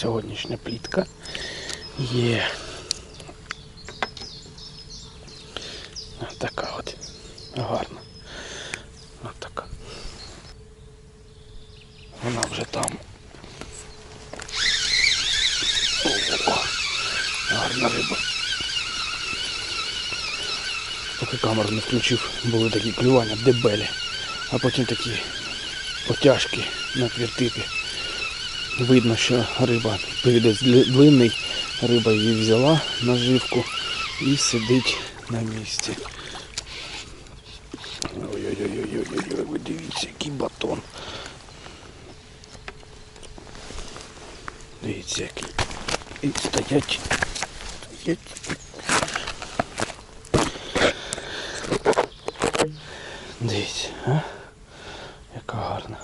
сьогоднішня плітка є. Така от гарна. Ось така. Вона вже там. О, гарна риба. Поки камеру не включив, були такі клювання дебелі, а потім такі потяжки на квіртипі. Видно, що риба повідець дли- длинний, риба її взяла наживку і сидить на місці. Ой-ой-ой-ой-ой, ви дивіться, який батон. Дивіться, який. І стоять. Стоять. Дивіться, а? Яка гарна.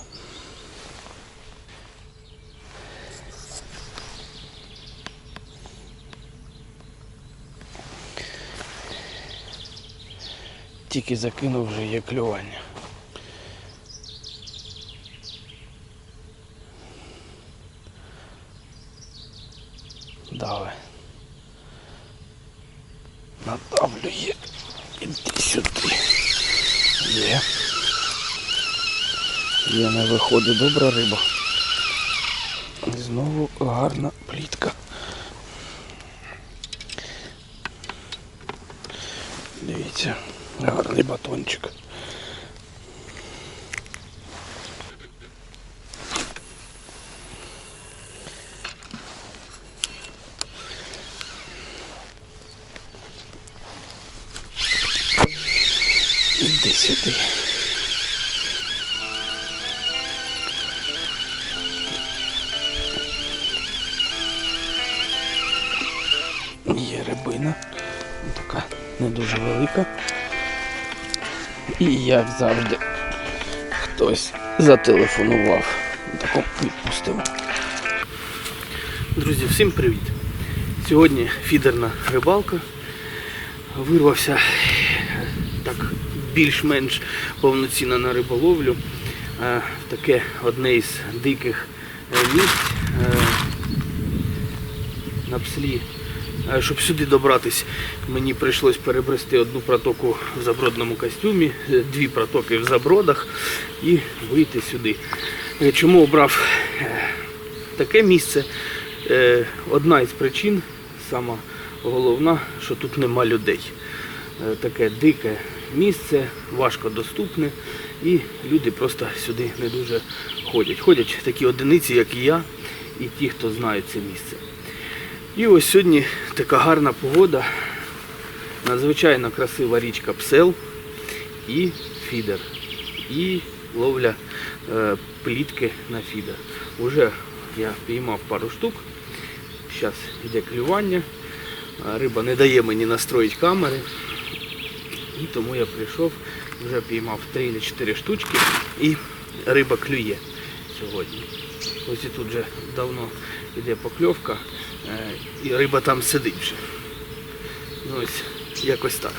Тільки закинув вже є клювання. Давай. Надавлює. Іди сюди. Є. Є, не виходить добра риба. І знову гарна плітка. Дивіться, гарний батончик. Іди сюди. Є рибина. Така не дуже велика. І як завжди хтось зателефонував. Таку відпустимо. Друзі, всім привіт! Сьогодні фідерна рибалка. Вирвався так більш-менш повноцінно на риболовлю. Е, Таке одне із диких е, місць е, на пслі. Щоб сюди добратись, мені прийшлось перебрести одну протоку в забродному костюмі, е, дві протоки в забродах і вийти сюди. Е, Чому обрав е, таке місце? Одна із причин, сама головна, що тут нема людей. Таке дике місце, важко доступне, і люди просто сюди не дуже ходять. Ходять такі одиниці, як і я, і ті, хто знають це місце. І ось сьогодні така гарна погода, надзвичайно красива річка Псел і фідер. І ловля е, плітки на фідер. Уже я піймав пару штук. Зараз йде клювання. Риба не дає мені настроїти камери. І тому я прийшов, вже піймав 3 чи 4 штучки і риба клює сьогодні. Ось і тут вже давно йде покльовка, і риба там сидить вже. Ну ось якось так.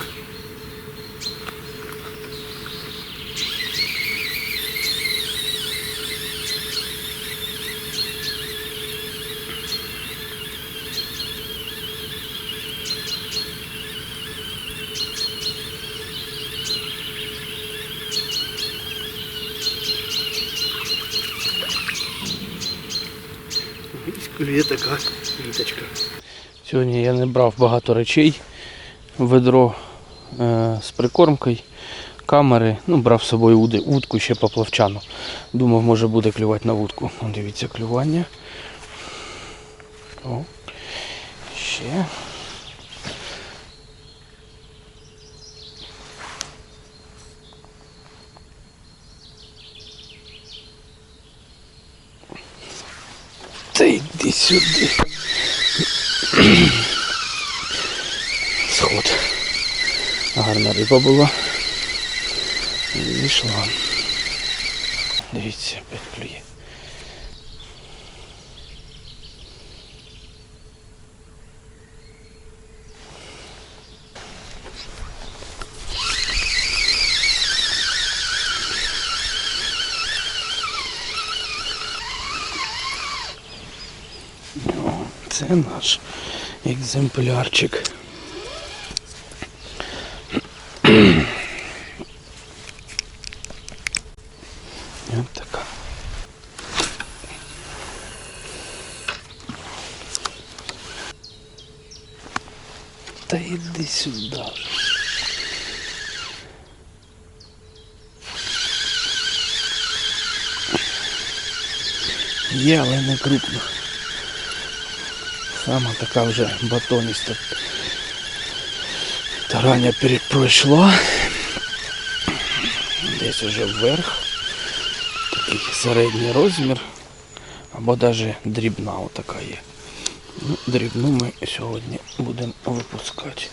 Клює така віточка. Сьогодні я не брав багато речей. Ведро е, з прикормкою, камери. Ну, брав з собою уди- вудку ще поплавчану. Думав, може буде клювати на вудку. Дивіться, клювання. О, ще. Та йди сюди. Сход. Гарна риба була. Зійшла. Дивіться, опять клює. О, це наш екземплярчик. Ось така. Та йди сюди. Є, але не крупно. Сама така вже батоніста. Тараня пере- пройшла. Десь уже вверх. Такий середній розмір. Або навіть дрібна отака є. Ну, дрібну ми сьогодні будемо випускати.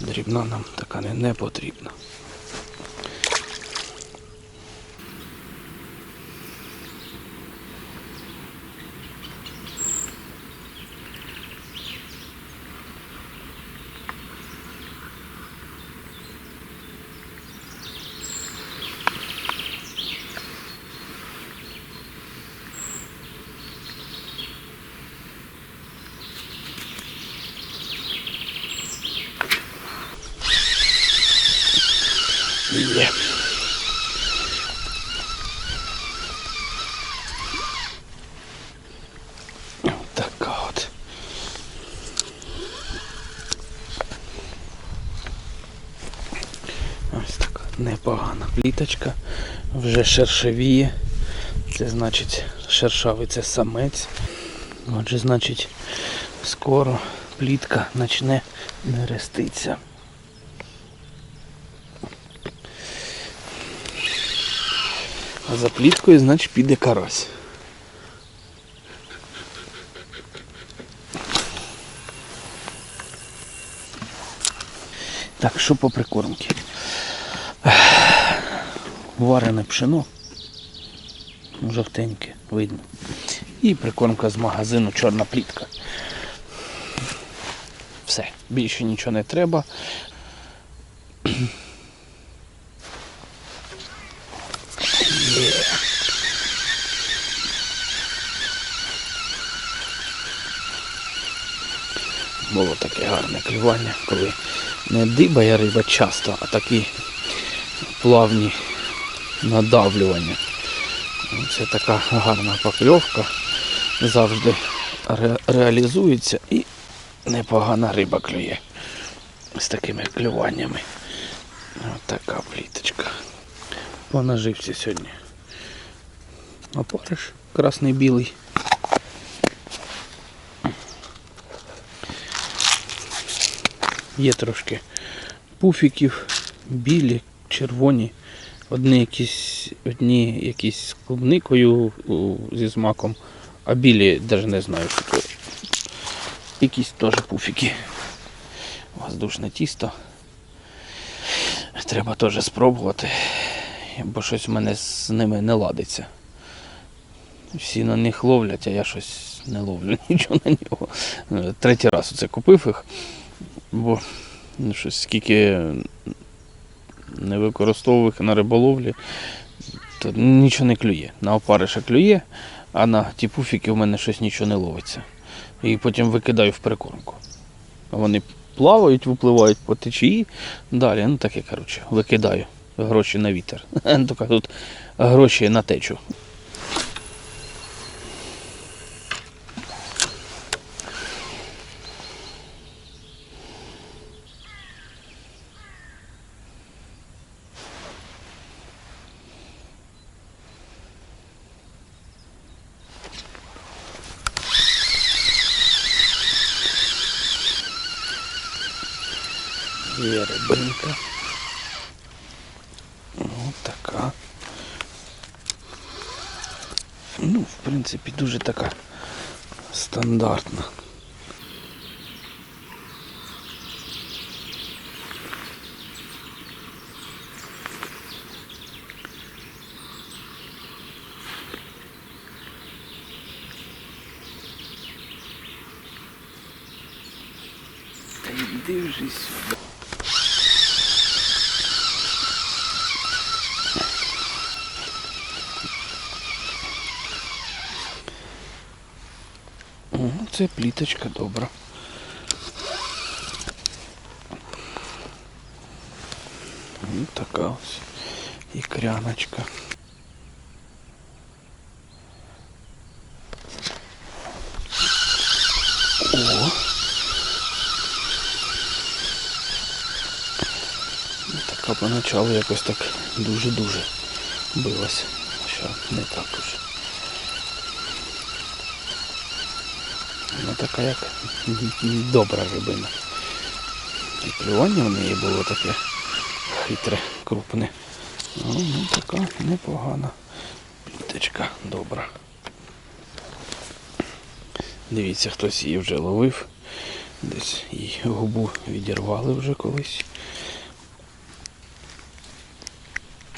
Дрібна нам така не, не потрібна. Є. Така от. Ось така пліточка. Вже шершавіє. Це значить шершавий це самець. Отже, значить, скоро плітка почне нереститися. А за пліткою, значить, піде карась. Так, що по прикормці? Варене пшено. Жовтеньке, видно. І прикормка з магазину чорна плітка. Все, більше нічого не треба. Було таке гарне клювання, коли не дибає риба часто, а такі плавні надавлювання. Це така гарна покльовка. Завжди ре- реалізується і непогана риба клює з такими клюваннями. Ось така пліточка. Понажився сьогодні. Опариш красний білий. Є трошки пуфіків, білі, червоні. Одні якісь, одні якісь з клубникою зі смаком, а білі навіть не знаю, що це. Якісь теж пуфіки. Воздушне тісто. Треба теж спробувати, бо щось в мене з ними не ладиться. Всі на них ловлять, а я щось не ловлю нічого на нього. Третій раз оце купив їх, бо ну, щось скільки не використовував їх на риболовлі, то нічого не клює. На опариша клює, а на ті пуфіки в мене щось нічого не ловиться. І потім викидаю в прикормку. Вони плавають, випливають по течії. Далі, ну таке, коротше, викидаю гроші на вітер. Тут гроші на течу. Є рибинка. Ось така. Ну, в принципі, дуже така стандартна. Це пліточка добра. Ось така ось ікряночка. О! Така поначалу якось так дуже-дуже билася. Що не так уже. Така як добра рибина. І плювання в неї було таке хитре, крупне. Ну, ну така непогана пліточка добра. Дивіться, хтось її вже ловив. Десь її губу відірвали вже колись.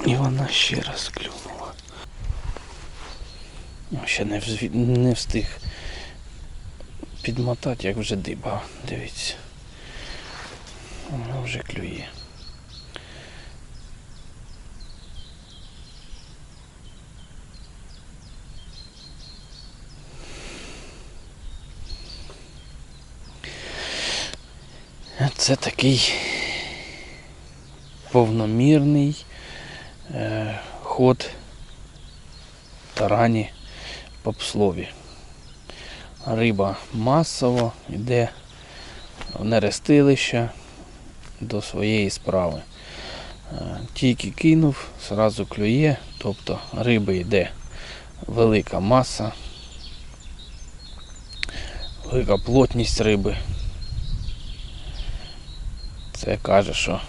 І вона ще раз клюнула. Ну, Ще не встиг підмотати, як вже диба. Дивіться. Вона вже клює. Це такий повномірний е, ход тарані по пслові. Риба масово йде в нерестилище до своєї справи. Е, Тільки кинув, зразу клює, тобто риби йде велика маса, велика плотність риби. Це каже, що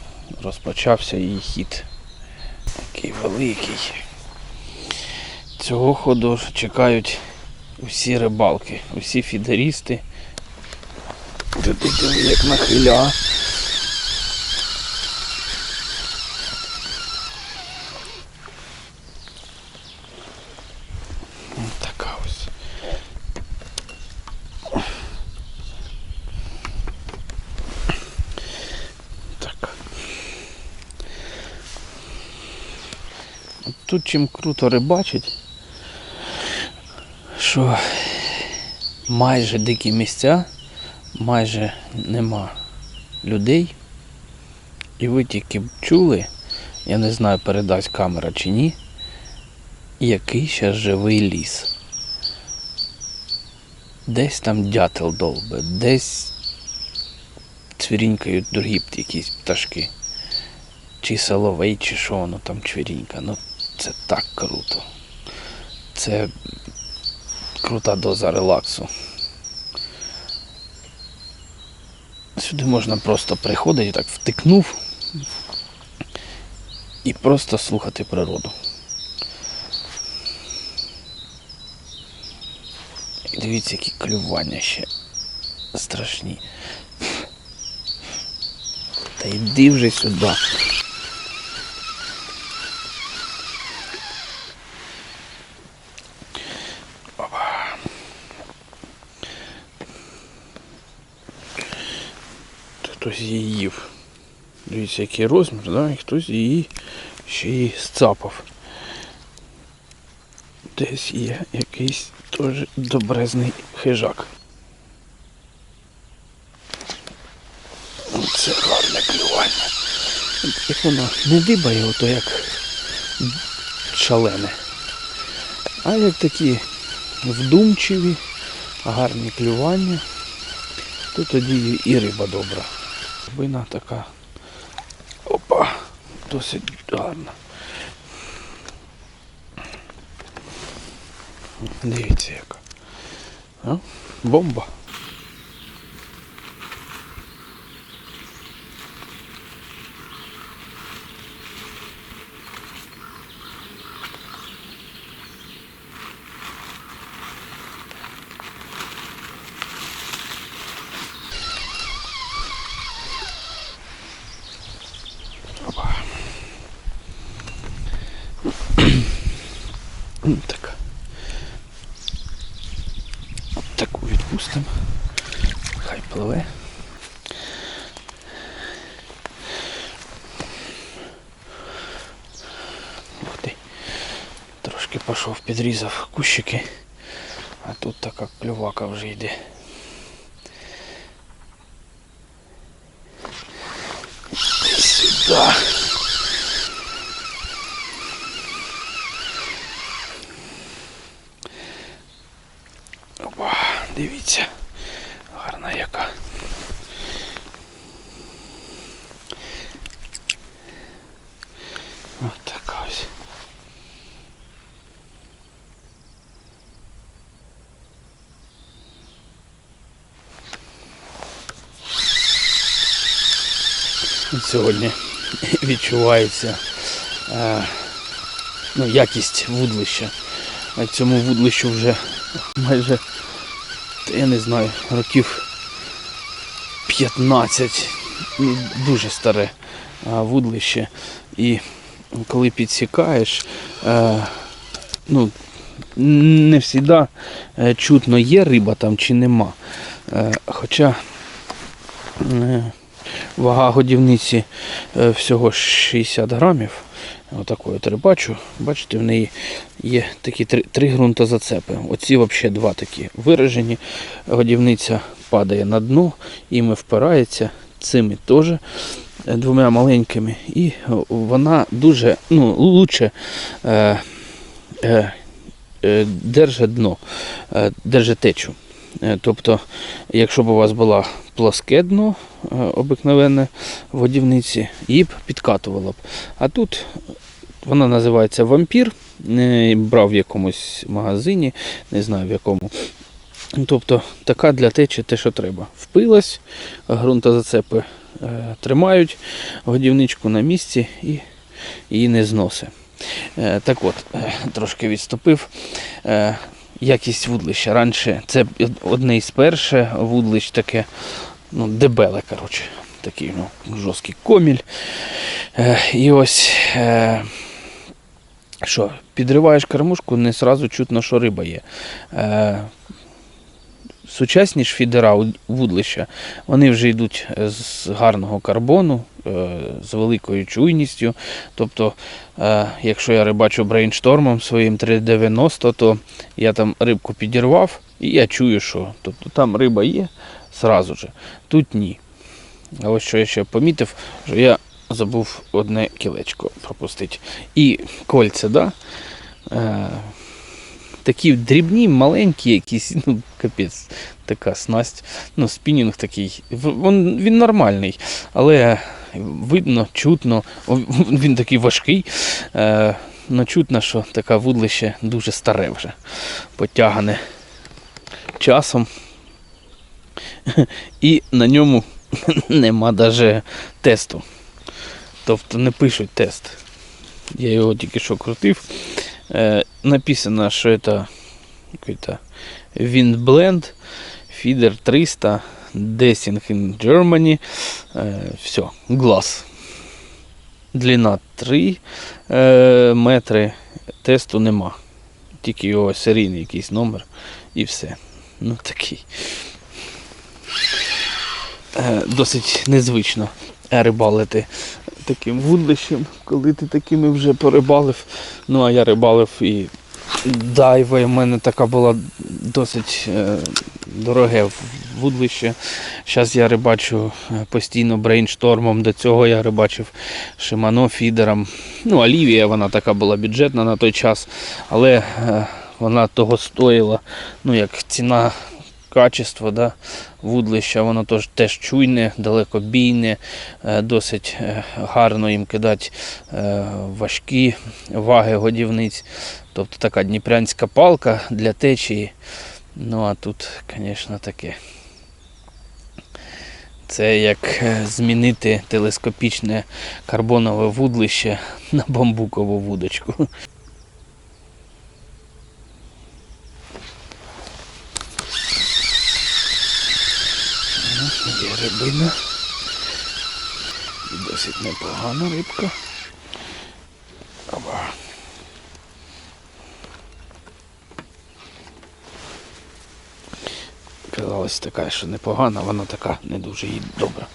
розпочався її хід. Такий великий. Цього ходу чекають усі рибалки, усі фідерісти. Туди як нахиля. Тут чим круто рибачить, що майже дикі місця, майже нема людей. І ви тільки б чули, я не знаю, передасть камера чи ні, який ще живий ліс. Десь там дятел долбе, десь цвірінькають другі якісь пташки. Чи соловей, чи що воно там чвірінька. Ну це так круто. Це крута доза релаксу. Сюди можна просто приходити, так втикнув і просто слухати природу. І дивіться, які клювання ще страшні. Та йди вже сюди. Хтось її їв. Дивіться, який розмір, да? і хтось її ще й сцапав. Десь є якийсь теж добрезний хижак. Це гарне клювання. Як воно не дибає, ото як шалене. А як такі вдумчиві, гарні клювання, то тоді і риба добра. Рибина така. Опа, досить гарна. Дивіться яка. Бомба. підрізав кущики, а тут така клювака вже йде. Сюда. Сьогодні відчувається е, ну, якість вудлища. Цьому вудлищу вже майже, я не знаю, років 15. Ну, Дуже старе а, вудлище. І коли підсікаєш, е, ну, не завжди е, чутно, є риба там чи нема. Е, хоча е, вага годівниці е, всього 60 грамів. Отакої от. Бачите, в неї є такі три, три ґрунтозацепи. Оці взагалі два такі виражені. Годівниця падає на дно, іми впирається, цими теж е, двома маленькими. І вона дуже ну, лучше е, е, е, держить дно, держить течу. Е, Тобто, якщо б у вас була плоске дно е, обикновенне в годівниці, її б підкатувало б. А тут вона називається вампір. Брав в якомусь магазині, не знаю в якому. Тобто така для течі те, що треба. Впилась, ґрунтозацепи е, тримають годівничку на місці і її не зносить. Так от, трошки відступив. Якість вудлища. Раніше це одне із перших вудлищ таке, ну, дебеле, коротше. Такий ну, жорсткий коміль. Е, і ось. Е, що, підриваєш кормушку, не сразу чутно, що риба є. Е, сучасні ж фідера вудлища, вони вже йдуть з гарного карбону, з великою чуйністю. Тобто, е, якщо я рибачу брейнштормом своїм 390, то я там рибку підірвав і я чую, що тобто, там риба є сразу же. Тут ні. А ось що я ще помітив, що я забув одне кілечко пропустити. І кольця, да? Е, такі дрібні, маленькі, якісь, ну, капець, така снасть. Ну, спінінг такий. Він, він нормальний, але видно, чутно, він такий важкий. Е, ну, чутно, що таке вудлище дуже старе вже, потягане часом. І на ньому нема навіть тесту. Тобто не пишуть тест. Я його тільки що крутив. Написано, що це какой-то Windblend Feeder 300 Dessing in Germany. Е, все, глаз. Длина 3 е, метри. Тесту нема. Тільки його серійний якийсь номер і все. Ну такий. Е, досить незвично рибалити таким вудлищем, коли ти такими вже порибалив. Ну а я рибалив і дайва, в мене така була досить е, дороге вудлище. Зараз я рибачу е, постійно брейнштормом. До цього я рибачив Шимано фідером. Ну, Олівія вона така була бюджетна на той час, але е, вона того стоїла. Ну, як ціна качество да, вудлища, воно теж, теж чуйне, далекобійне, е, досить е, гарно їм кидати е, важкі ваги годівниць. Тобто така дніпрянська палка для течії. Ну а тут, звісно, таке. Це як змінити телескопічне карбонове вудлище на бамбукову вудочку. Є рибина. І Досить непогана рибка. Опа. Казалось така, що непогана, вона така не дуже і добра.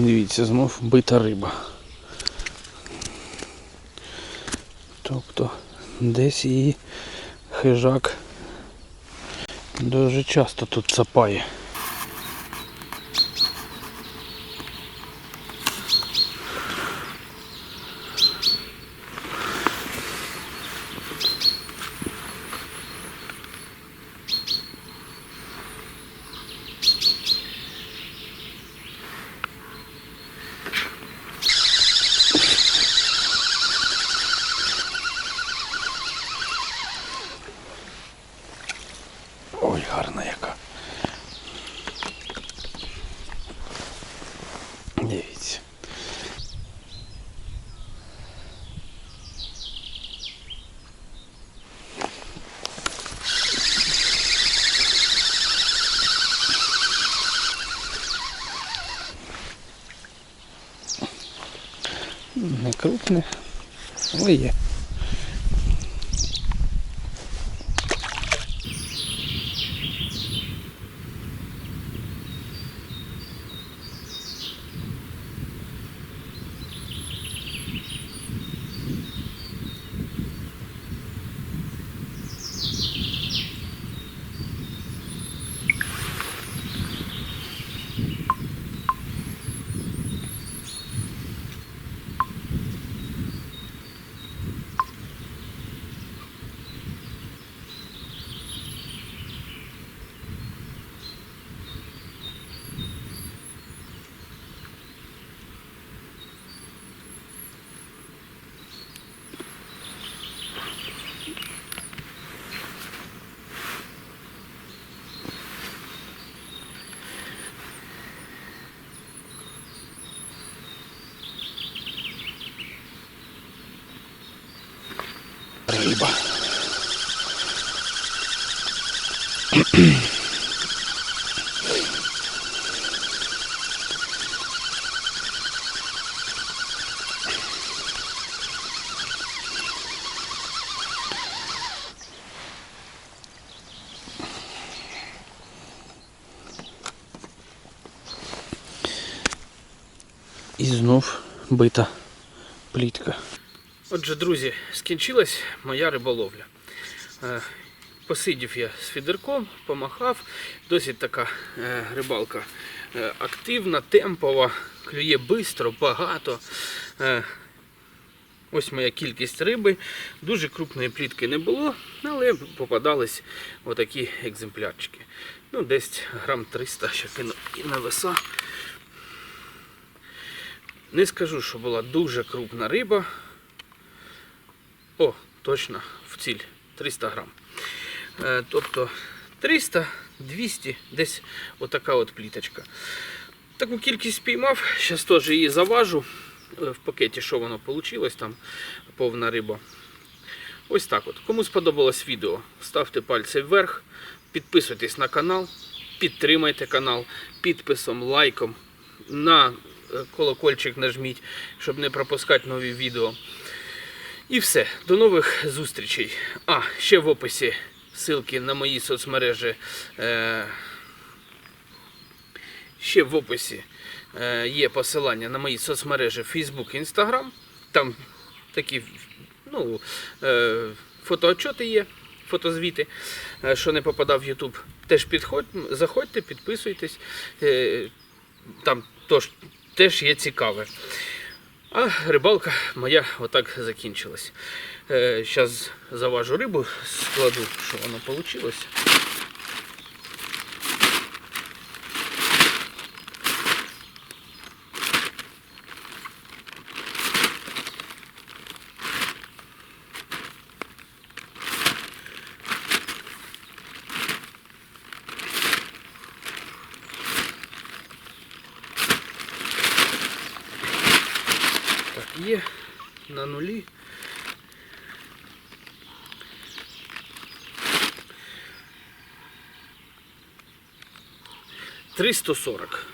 Дивіться, знов бита риба. Тобто десь її хижак дуже часто тут цапає. Ой, гарна яка. Дивіться. Не крупне, але є. Риба. І знов бита плітка. Отже, друзі, скінчилась моя риболовля. Е, Посидів я з фідерком, помахав. Досить така е, рибалка е, активна, темпова, клює швидко, багато. Ось моя кількість риби. Дуже крупної плітки не було, але попадались отакі екземплярчики. Ну, десь грам 300 ще і на веса. Не скажу, що була дуже крупна риба. О, точно, в ціль 300 грам. Е, тобто 300, 200, десь отака от пліточка. Таку кількість спіймав, зараз теж її заважу. Е, В пакеті, що воно вийшло, там повна риба. Ось так от. Кому сподобалось відео, ставте пальці вверх, підписуйтесь на канал, підтримайте канал підписом, лайком. На е, колокольчик нажміть, щоб не пропускати нові відео. І все. До нових зустрічей. А, ще в описі ссылки на мої соцмережі. Е, ще в описі е, є посилання на мої соцмережі Facebook і Instagram. Там такі ну, е, фотоотчоти є, фотозвіти, е, що не попадав в YouTube. Теж підходь, заходьте, підписуйтесь. Е, там тож, теж є цікаве. А рибалка моя отак закінчилась. Зараз заважу рибу, складу, що воно вийшло. 340.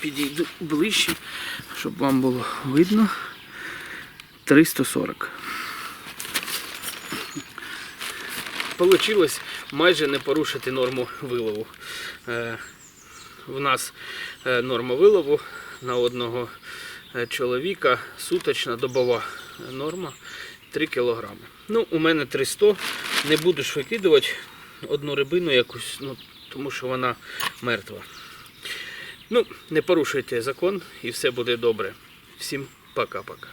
Підійду ближче, щоб вам було видно. 340. Получилось майже не порушити норму вилову. Е, в нас е, норма вилову на одного е, чоловіка суточна добова норма 3 кілограми. Ну, у мене 300, не буду ж викидувати одну рибину якусь, ну, тому що вона мертва. Ну, не порушуйте закон і все буде добре. Всім пока-пока.